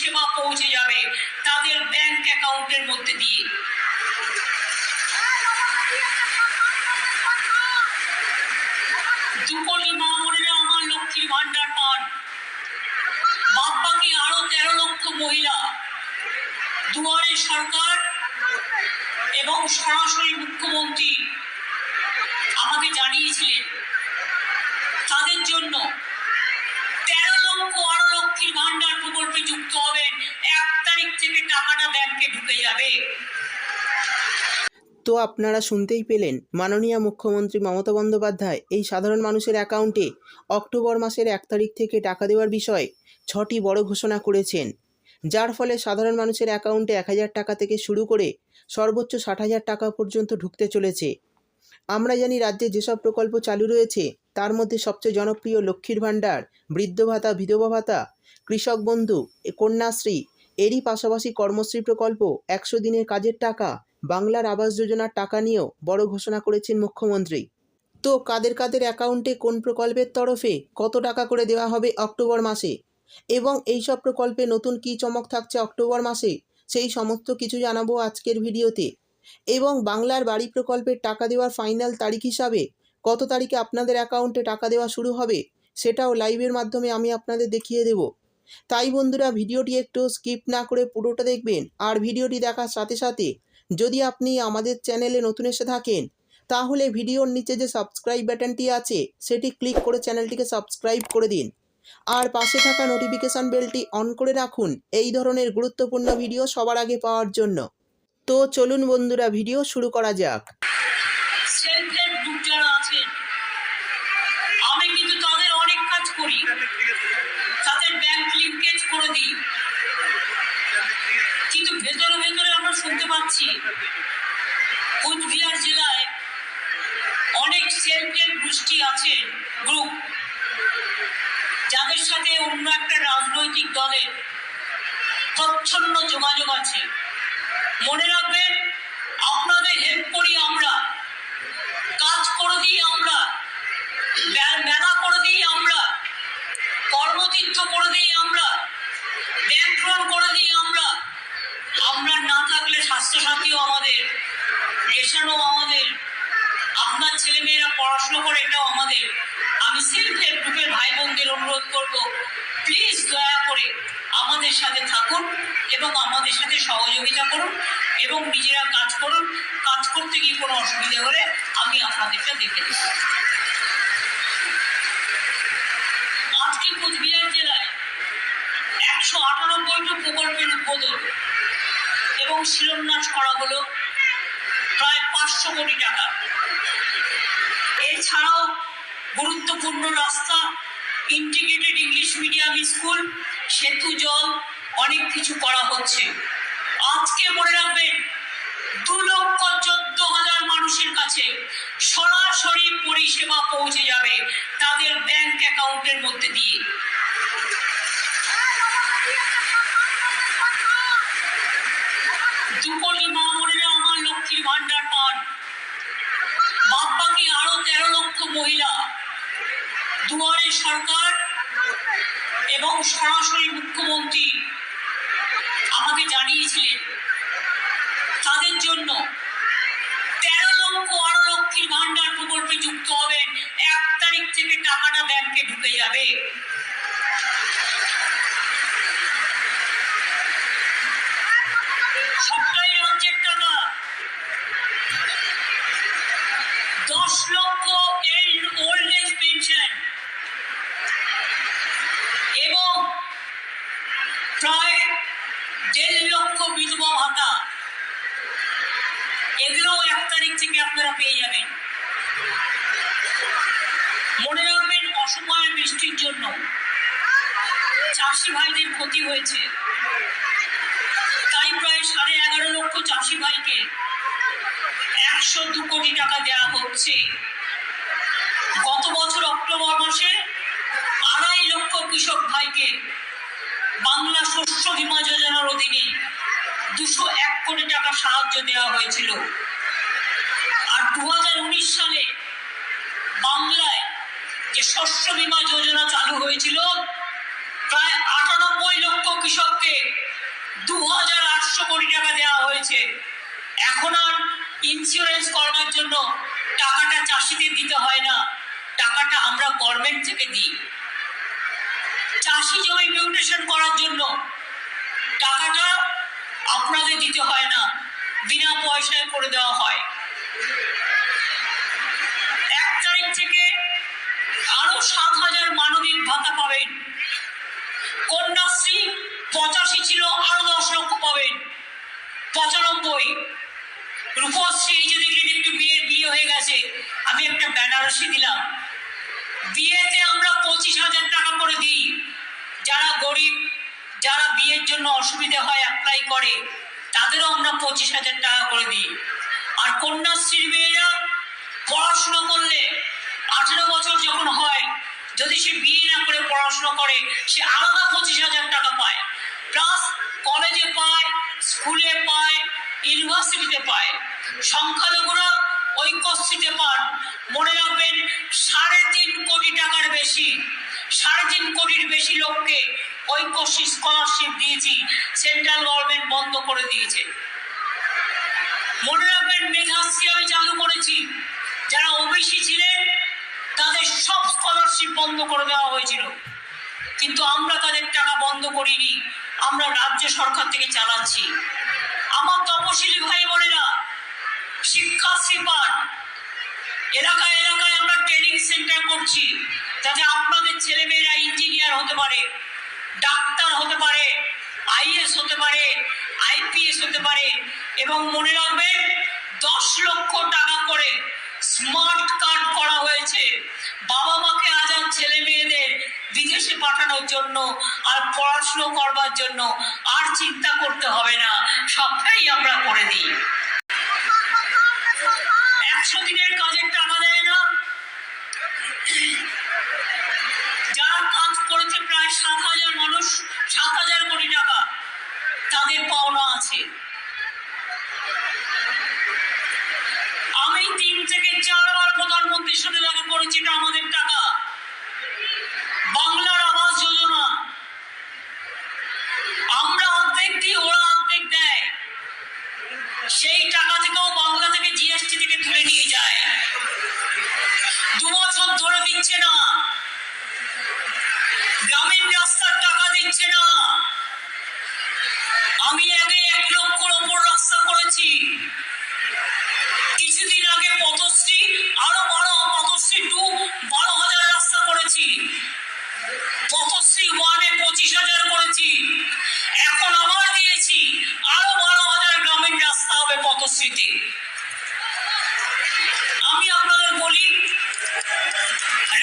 পরিষেবা পৌঁছে যাবে তাদের ব্যাংক অ্যাকাউন্টের মধ্যে দিয়ে। দু কোটি মা বোনেরা আমার লক্ষ্মীর ভান্ডার পান। বাদ বাকি আরও তেরো লক্ষ মহিলা। দুয়ারে সরকার এবং সরাসরি মুখ্যমন্ত্রী আমাকে জানিয়েছিলেন, তাদের জন্য যুক্ত এক তারিখ থেকে টাকাটা ব্যাংকে ঢুকে যাবে। তো আপনারা শুনতেই পেলেন, মাননীয় মুখ্যমন্ত্রী মমতা বন্দ্যোপাধ্যায় এই সাধারণ মানুষের অ্যাকাউন্টে অক্টোবর মাসের এক তারিখ থেকে টাকা দেওয়ার বিষয়ে ছটি বড় ঘোষণা করেছেন। যার ফলে সাধারণ মানুষের অ্যাকাউন্টে এক হাজার টাকা থেকে শুরু করে সর্বোচ্চ ষাট হাজার টাকা পর্যন্ত ঢুকতে চলেছে। আমরা জানি রাজ্যে যেসব প্রকল্প চালু রয়েছে তার মধ্যে সবচেয়ে জনপ্রিয় লক্ষ্মীর ভাণ্ডার, বৃদ্ধ ভাতা, বিধবা ভাতা, কৃষক বন্ধু, কন্যাশ্রী, এরই পাশাপাশি কর্মশ্রী প্রকল্প, একশো দিনের কাজের টাকা, বাংলার আবাস যোজনার টাকা নিয়েও বড় ঘোষণা করেছেন মুখ্যমন্ত্রী। তো কাদের কাদের অ্যাকাউন্টে কোন প্রকল্পের তরফে কত টাকা করে দেওয়া হবে অক্টোবর মাসে? এবং এই সব প্রকল্পে নতুন কী চমক থাকছে অক্টোবর মাসে? সেই সমস্ত কিছু জানাব আজকের ভিডিওতে। এবং বাংলার বাড়ি প্রকল্পের টাকা দেওয়ার ফাইনাল তারিখ হিসাবে কত তারিখে আপনাদের অ্যাকাউন্টে টাকা দেওয়া শুরু হবে সেটাও লাইভের মাধ্যমে আমি আপনাদের দেখিয়ে দেব। তাই বন্ধুরা, ভিডিওটি একটু স্কিপ না করে পুরোটা দেখবেন আর ভিডিওটি দেখার সাথে সাথে যদি আপনি আমাদের চ্যানেলে নতুন এসে থাকেন, তাহলে ভিডিওর নিচে যে সাবস্ক্রাইব বাটনটি আছে, সেটি ক্লিক করে চ্যানেলটিকে সাবস্ক্রাইব করে দিন। আর পাশে থাকা নোটিফিকেশান বেলটি অন করে রাখুন এই ধরনের গুরুত্বপূর্ণ ভিডিও সবার আগে পাওয়ার জন্য। তো চলুন বন্ধুরা, ভিডিও শুরু করা যাক সেলফ হেল্প গ্রুপ যারা আছেন আমি কিন্তু তাদের অনেক কাজ করি তাদের ব্যাংক লিঙ্কেজ করে দিই কিন্তু ভেতরে ভেতরে আমরা শুনতে পাচ্ছি, কোচবিহার জেলায় অনেক সেলফ হেল্প গোষ্ঠী আছে গ্রুপ যাদের সাথে অন্য একটা রাজনৈতিক দলের তচ্ছন্ন যোগাযোগ আছে। মনে রাখবেন, আপনাদের হেল্প করি আমরা, কাজ করে দিই আমরা মেলা করে দিই আমরা, কর্মতীর্থ করে দিই আমরা, ব্যাংক লোন করে দিই আমরা আমরা না থাকলে স্বাস্থ্যসাথীও আমাদের রেশনও আমাদের, আপনার ছেলেমেয়েরা পড়াশুনো করে এটাও আমাদের। আমি সেলফ হেল্প গ্রুপের ভাই বোনদের অনুরোধ করব প্লিজ দয়া করে আমাদের সাথে থাকুন এবং আমাদের সাথে সহযোগিতা করুন এবং নিজেরা কাজ করুন। কাজ করতে গিয়ে কোনো অসুবিধা হলে আমি আপনাদেরটা দেখে দেব আজকে কোচবিহার জেলায় একশো আটানব্বইটি প্রকল্পের উদ্বোধন। এবং শিলান্যাস করা হলো প্রায় পাঁচশো কোটি টাকা। এছাড়াও গুরুত্বপূর্ণ রাস্তা ইন্টিগ্রেটেড ইংলিশ মিডিয়াম স্কুল সেতু, জল, অনেক কিছু করা হচ্ছে। আজকে মনে রাখবেন, দু লক্ষ চোদ্দ হাজার মানুষের কাছে সরাসরি পরিষেবা পৌঁছে যাবে তাদের ব্যাংক অ্যাকাউন্টের মধ্যে দিয়ে। দু কোটি মা বোনেরা আমার লক্ষ্মীর ভান্ডার পান। বাদ বাকি আরও তেরো লক্ষ মহিলা, দুয়ারে সরকার এবং সরাসরি মুখ্যমন্ত্রী আমাকে জানিয়েছিলেন, তাদের জন্য তেরো লক্ষ, আরও লক্ষ্মীর ভান্ডার প্রকল্পে যুক্ত হবেন। এক তারিখ থেকে টাকাটা ব্যাংকে ঢুকে যাবে। সবটাই রাজ্যের টাকা দশ লক্ষ ওল্ড এজ পেনশন এবং প্রায় দেড় লক্ষ বিধবা ভাতা। এগুলোও এক তারিখ থেকে আপনারা পেয়ে যাবেন। মনে রাখবেন অসময়ে বৃষ্টির জন্য চাষি ভাইদের ক্ষতি হয়েছে। তাই প্রায় সাড়ে এগারো লক্ষ চাষি ভাইকে একশো দু কোটি টাকা দেওয়া হচ্ছে। গত বছর অক্টোবর মাসে আড়াই লক্ষ কৃষক ভাইকে বাংলা শস্য বীমা যোজনার অধীনে দুশো এক কোটি টাকা সাহায্য দেওয়া হয়েছিল। আর দু হাজার উনিশ সালে বাংলায় যে শস্য বীমা যোজনা চালু হয়েছিল, প্রায় আটানব্বই লক্ষ কৃষককে দু হাজার আটশো কোটি টাকা দেওয়া হয়েছে। এখন আর ইন্স্যুরেন্স করানোর জন্য টাকাটা চাষিদের দিতে হয় না। টাকাটা আমরা গভর্নমেন্ট থেকে দিই। চাষি জমি মিউটেশন করার জন্য টাকাটা আপনাদের দিতে হয় না, বিনা পয়সায় করে দেওয়া হয়। এক তারিখ থেকে আরও সাত হাজার মানবিক ভাতা পাবেন। কন্যাশ্রী পঁচাশি ছিল, আরও দশ লক্ষ পাবেন। পঁচানব্বই। রূপশ্রী, এই যে দেখলেন, একটু বিয়ের বিয়ে হয়ে গেছে। আমি একটা বেনারসি দিলাম। বিয়েতে আমরা পঁচিশ হাজার টাকা করে দিই। যারা গরিব, যারা বিয়ের জন্য অসুবিধে হয় অ্যাপ্লাই করে, তাদেরও আমরা পঁচিশ হাজার টাকা করে দিই। আর কন্যাশ্রীর মেয়েরা পড়াশুনো করলে, আঠেরো বছর যখন হয় যদি সে বিয়ে না করে পড়াশোনা করে, সে আলাদা পঁচিশ হাজার টাকা পায়। প্লাস কলেজে পায় স্কুলে পায় ইউনিভার্সিটিতে পায়। সংখ্যালঘুরা ঐক্যশ্রীতে পান। মনে রাখবেন, সাড়ে তিন কোটি টাকার বেশি, সাড়ে তিন কোটির বেশি লোককে ঐক্যশ্রী স্কলারশিপ দিয়েছি সেন্ট্রাল গভর্নমেন্ট বন্ধ করে দিয়েছে। মনে রাখবেন, মেধাশ্রী আমি চালু করেছি। যারা ওবিসি ছিলেন তাদের সব স্কলারশিপ বন্ধ করে দেওয়া হয়েছিল। কিন্তু আমরা তাদের টাকা বন্ধ করিনি, আমরা রাজ্য সরকার থেকে চালাচ্ছি। আমার তপশিলি ভাই বোনেরা শিক্ষাশ্রী পান এলাকায় এলাকায় আমরা ট্রেনিং সেন্টার করছি, যাতে আপনাদের ছেলেমেয়েরা ইঞ্জিনিয়ার হতে পারে, ডাক্তার হতে পারে আইএস হতে পারে আইপিএস হতে পারে, এবং মনে রাখবেন, দশ লক্ষ টাকা করে স্মার্ট কার্ড করা হয়েছে বাবা মাকে আজাদ ছেলে মেয়েদের পাঠানোর জন্য আর পড়াশুনো করবার জন্য আর চিন্তা করতে হবে না। সবটাই আমরা করে দিই। একশো দিনের কাজের টাকা দেয় না। যারা কাজ করেছে প্রায় সাত হাজার মানুষ, সাত হাজার কোটি টাকা, তাদের পাওনা আছে। আমি তিন থেকে চারবার প্রধানমন্ত্রীর সাথে দেখা করেছি, এটা আমাদের টাকা। করেছি। ওয়ানে পঁচিশ হাজার করেছি। এখন আবার দিয়েছি। আরও বারো হাজার গ্রামীণ রাস্তা হবে পথশ্রীতে। আমি আপনাদের বলি,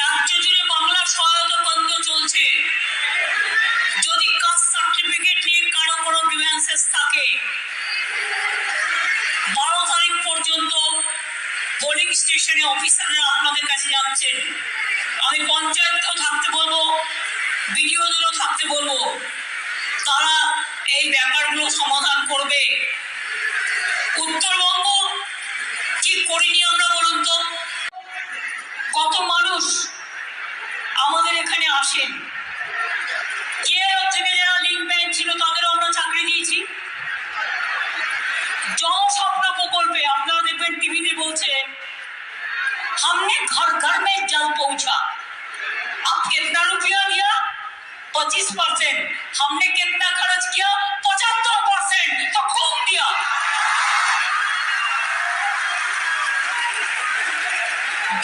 রাজ্য জুড়ে বাংলা সহায়তা কেন্দ্র চলছে। যদি কাস্ট সার্টিফিকেট নিয়ে কারও কোনো গ্রিভেন্সেস থাকে, বারো তারিখ পর্যন্ত পোলিং স্টেশনে অফিসাররা আপনাদের কাছে যাচ্ছেন। আমি পঞ্চায়েতকেও থাকতে বলব, বিডিওদেরও থাকতে বলব। তারা এই ব্যাপারগুলো সমাধান করবে। উত্তরবঙ্গ কি করিনি আমরা বলুন তো? কত মানুষ আমাদের এখানে আসেন? কে থেকে যারা লিঙ্ক ব্যাংক ছিল তাদেরও আমরা চাকরি দিয়েছি। জল স্বপ্ন প্রকল্পে আপনারা দেখবেন টিভিতে বলছে हमने घर घर में जल पहुंचा अब कितना रुपया दिया पच्चीस परसेंट हमने कितना खर्च किया पचहत्तर परसेंट तो खूब दिया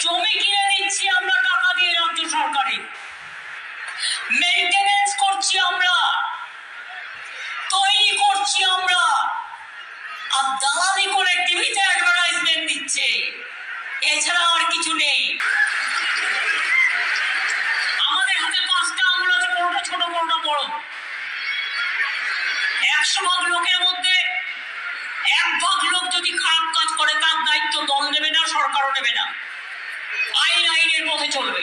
জমি কিনে দিচ্ছি আমরা টাকা দিয়ে রাজ্য সরকারে মেনটেনেন্স করছি আমরা তৈরি করছি আমরা আর দালালি করে টিভিতে অ্যাডভার্টাইজমেন্ট দিচ্ছে এছাড়া আর কিছু নেই। আমাদের হাতে পাঁচটা আঙুল আছে, কোনোটা ছোট, কোনোটা বড়। একশো ভাগ লোকের মধ্যে এক ভাগ লোক যদি খারাপ কাজ করে, তার দায়িত্ব দল নেবে না, সরকারও নেবে না। আইন আইনের পথে চলবে।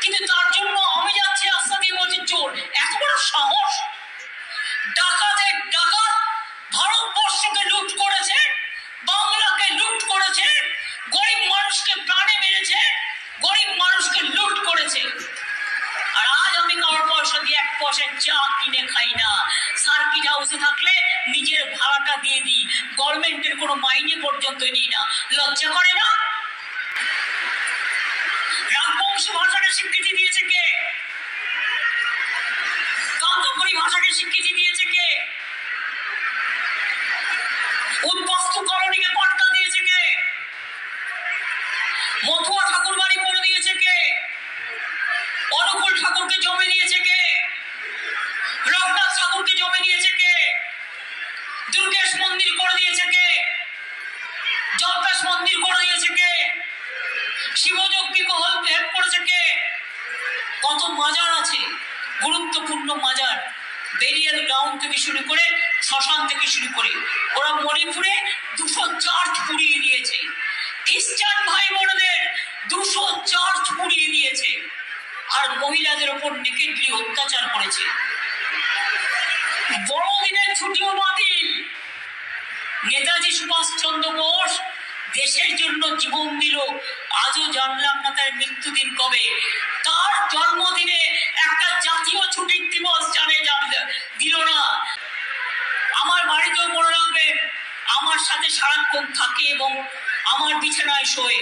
কিন্তু তার জন্য আমি যাচ্ছি রাস্তা দিয়ে বলছি, চোর, এত বড় সাহস! ডাকাতের ডাকাত ভারতবর্ষকে লুট করেছে, বাংলাকে লুট করেছে, গরিব মানুষকে প্রাণে মেরেছে, গরিব মানুষকে লুট করেছে। আর আজ আমি কারোর পয়সা দিয়ে এক পয়সা চা কিনে খাই না। বসে থাকলে নিজের ভাড়াটা দিয়ে দিই। গভর্নমেন্টের কোনো মাইনে পর্যন্ত নিই না। লজ্জা করে না? রাজবংশী ভাষাকে স্বীকৃতি দিয়েছে কে? কান্তপুরী ভাষাকে স্বীকৃতি দিয়েছে কে? উদ্বস্তু কলোনিকে পাট্টা দিয়েছে কে মথুয়া ঠাকুর বাড়ি করে দিয়েছে কে? অনুকূল ঠাকুরকে জমে দিয়েছে কে? রঘুনাথ ঠাকুরকে জমে দিয়েছে কে? দুর্গেশ মন্দির করে দিয়েছে কে? জল্পেশ মন্দির করে দিয়েছে কে? শিবযজ্ঞি কহল হেল্প করেছে কে? কত মাজার আছে? গুরুত্বপূর্ণ মাজার। বেরিয়াল গ্রাউন্ড থেকে শুরু করে শ্মশান থেকে শুরু করে। ওরা মণিপুরে দুশো চার্চ পুড়িয়ে দিয়েছে। খ্রিস্টান বোনদের দুশো চার্চ পুড়িয়ে দিয়েছে আর মহিলাদের ওপর নেকেটলি অত্যাচার করেছে। বড়দিনের ছুটিও বাতিল। নেতাজি সুভাষচন্দ্র বোস দেশের জন্য জীবন দিল। আজও জানলাম না তার মৃত্যুদিন কবে। তার জন্মদিনে একটা জাতীয় ছুটির দিবস জানে দিল না। আমার বাড়িতেও মনে রাখবে, আমার সাথে সারাক্ষণ থাকে এবং আমার বিছানায় শোয়ে,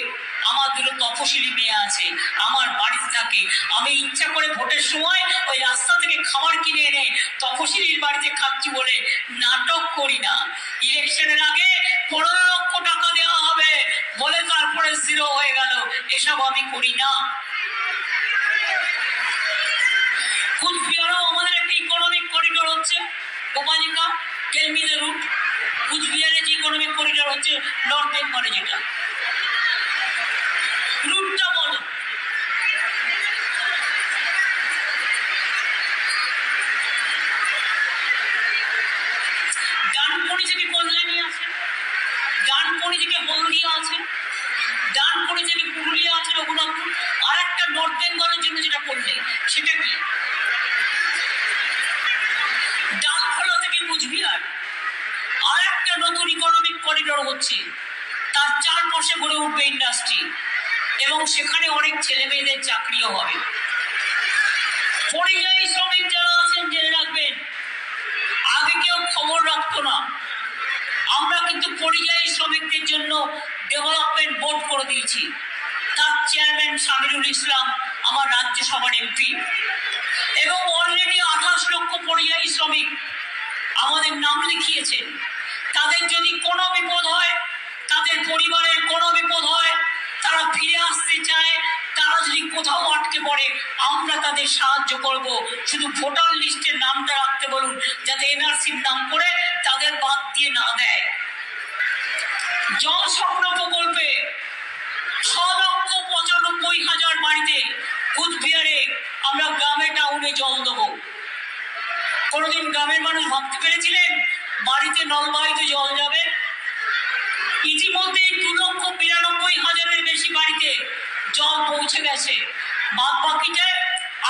আমার দুটো তপশিলি মেয়ে আছে, আমার বাড়িতে থাকে। আমি ইচ্ছা করে ভোটের সময় ওই রাস্তা থেকে খাবার কিনে এনে তপশিলির বাড়িতে খাচ্ছি বলে নাটক করি না। ইলেকশনের আগে পনেরো লক্ষ টাকা দেওয়া হবে বলে তারপরে জিরো হয়ে গেল। এসব আমি করি না। কুচবিহারেও আমাদের একটা ইকোনমিক করিডোর হচ্ছে, গোপালিকা টেলমিদের রুট। কুচবিহারে যে ইকোনমিক করিডোর হচ্ছে নর্থ বেঙ্গলে যেটা। রুটটা বলো। ডানকুনি থেকে কল্যাণী আছে ডানকুনি থেকে হলদিয়া আছে ডানকুনি থেকে পুরুলিয়া আছে, রঘুনাথপুর আর একটা নর্থ বেঙ্গলের জন্য যেটা করলে, সেটা কি? একটা ইকোনমিক করিডোর হচ্ছে। তার চারপাশে গড়ে উঠবে ইন্ডাস্ট্রি এবং সেখানে অনেক ছেলে মেয়েদের চাকরিও হবে। পরিযায়ী শ্রমিক যারা আছেন, জেনে রাখবেন, আগে কেউ খবর রাখতো না। আমরা কিন্তু পরিযায়ী শ্রমিকদের জন্য ডেভেলপমেন্ট বোর্ড করে দিয়েছি। তার চেয়ারম্যান সামিরুল ইসলাম, আমার রাজ্যসভার এমপি এবং অলরেডি আঠাশ লক্ষ পরিযায়ী শ্রমিক আমাদের নাম লিখিয়েছেন। তাদের যদি কোনো বিপদ হয়, তাদের পরিবারের কোনো বিপদ হয়, তারা ফিরে আসতে চায়, তারা যদি কোথাও আটকে পড়ে, আমরা তাদের সাহায্য করব। শুধু ভোটার লিস্টের নামটা রাখতে বলুন, যাতে এনআরসির নাম করে তাদের বাদ দিয়ে না দেয়। জল স্বপ্ন প্রকল্পে ছ লক্ষ পঁচানব্বই হাজার বাড়িতে কুচবিহারে আমরা গ্রামে টাউনে জল দেবো। কোনোদিন গ্রামের মানুষ ভাবতে পেরেছিলেন বাড়িতে নলবাহিতে জল যাবে। ইতিমধ্যে দু লক্ষ বিরানব্বই হাজারের বেশি বাড়িতে জল পৌঁছে গেছে। বাদ বাকিটা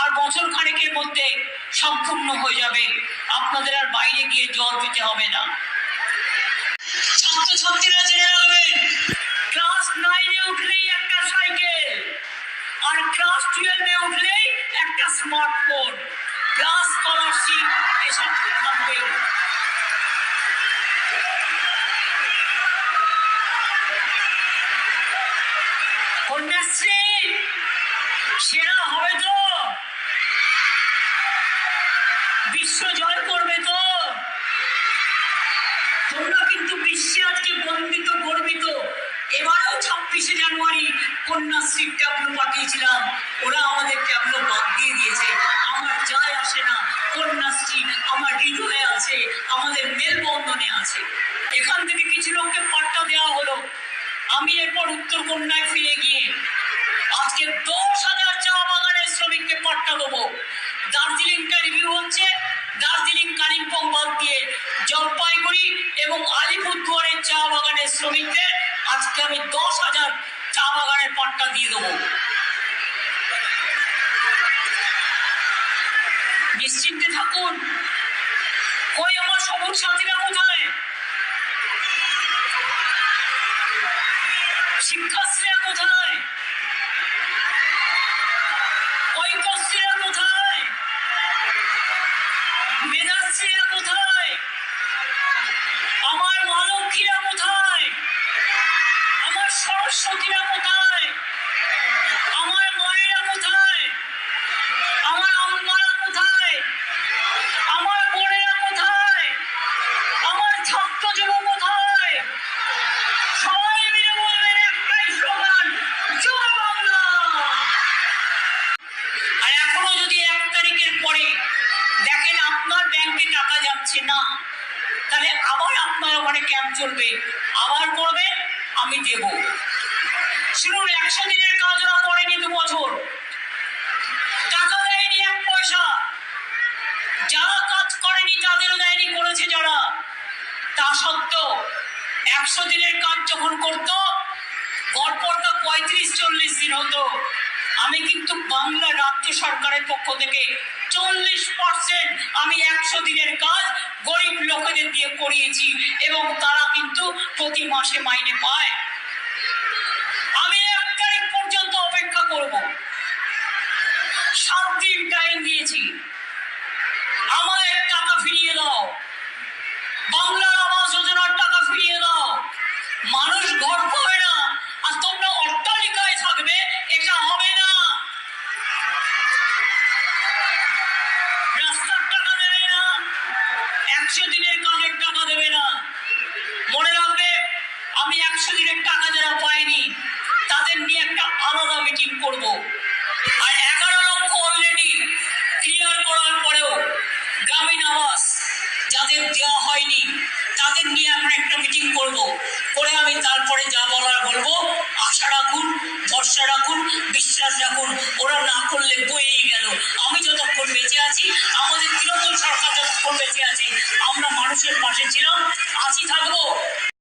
আর বছর খানেকের মধ্যে সম্পূর্ণ হয়ে যাবে। আপনাদের আর বাইরে গিয়ে জল পেতে হবে না। ছাত্রছাত্রীরা জেনে রাখবেন ক্লাস নাইনে উঠলেই একটা সাইকেল, আর ক্লাস টুয়েলভে উঠলেই একটা স্মার্টফোন। প্লাস স্কলারশিপ এসব থাকবে কন্যাশ্রী সেরা হবে তো। বিশ্ব জয় করবে তো। তোমরা কিন্তু বিশ্বে আজকে বন্দিত গর্বিত। এবারেও ছাব্বিশে জানুয়ারি কন্যাশ্রীর ট্যাবলো পাঠিয়েছিলাম। ওরা আমাদের ট্যাবলো বাদ দিয়ে দিয়েছে। আমার যায় আসে না। কন্যাশ্রী আমার হৃদয়ে আছে। আমাদের মেলবন্ধনে আছে। এখান থেকে কিছু লোককে পাট্টা দেওয়া হলো। আমি এরপর উত্তর কন্যায় ফিরে গিয়ে পাট্টা দিয়ে দেবো নিশ্চিন্তে থাকুন। কই আমার সবুজ সাথীরা কোথায়? শিক্ষাশ্রীরা কোথায়? ঐক্যশ্রীরা কোথায়? মেধাশ্রীরা কোথায়? মা লক্ষ্মীরা কোথায়? আমার সরস্বতীরা কোথায়? আমার মায়েরা কোথায়? আমার আম্মারা কোথায়? আমার বোনেরা কোথায়? আমার ছাত্র যুব কোথায়? সবাই মিলে বলবেন একটাই স্লোগান জয় বাংলা। আর এখনও যদি এক তারিখের পরে দেখেন আপনার ব্যাংকে টাকা যাচ্ছে না, তাহলে আবার আপনার ওখানে ক্যাম্প চলবে, আবার করবেন আমি দেব। শুনুন, একশো দিনের কাজ ওরা করেনি দু বছর। টাকা দেয়নি এক পয়সা। যারা কাজ করেনি তাদেরও দেয়নি করেছে যারা। তা সত্ত্বেও একশো দিনের কাজ যখন করতো গড়পড়টা পঁয়ত্রিশ, চল্লিশ দিন হতো। আমি কিন্তু বাংলা রাজ্য সরকারের পক্ষ থেকে চল্লিশ পার্সেন্ট আমি একশো দিনের কাজ গরিব লোকেদের দিয়ে করিয়েছি এবং তারা কিন্তু প্রতি মাসে মাইনে পায়। আমি এক তারিখ পর্যন্ত অপেক্ষা করব। সাত দিন টাইম দিয়েছি। আমাদের টাকা ফিরিয়ে দাও। বাংলার আবাস যোজনার টাকা ফিরিয়ে দাও। মানুষ ঘর পাবে না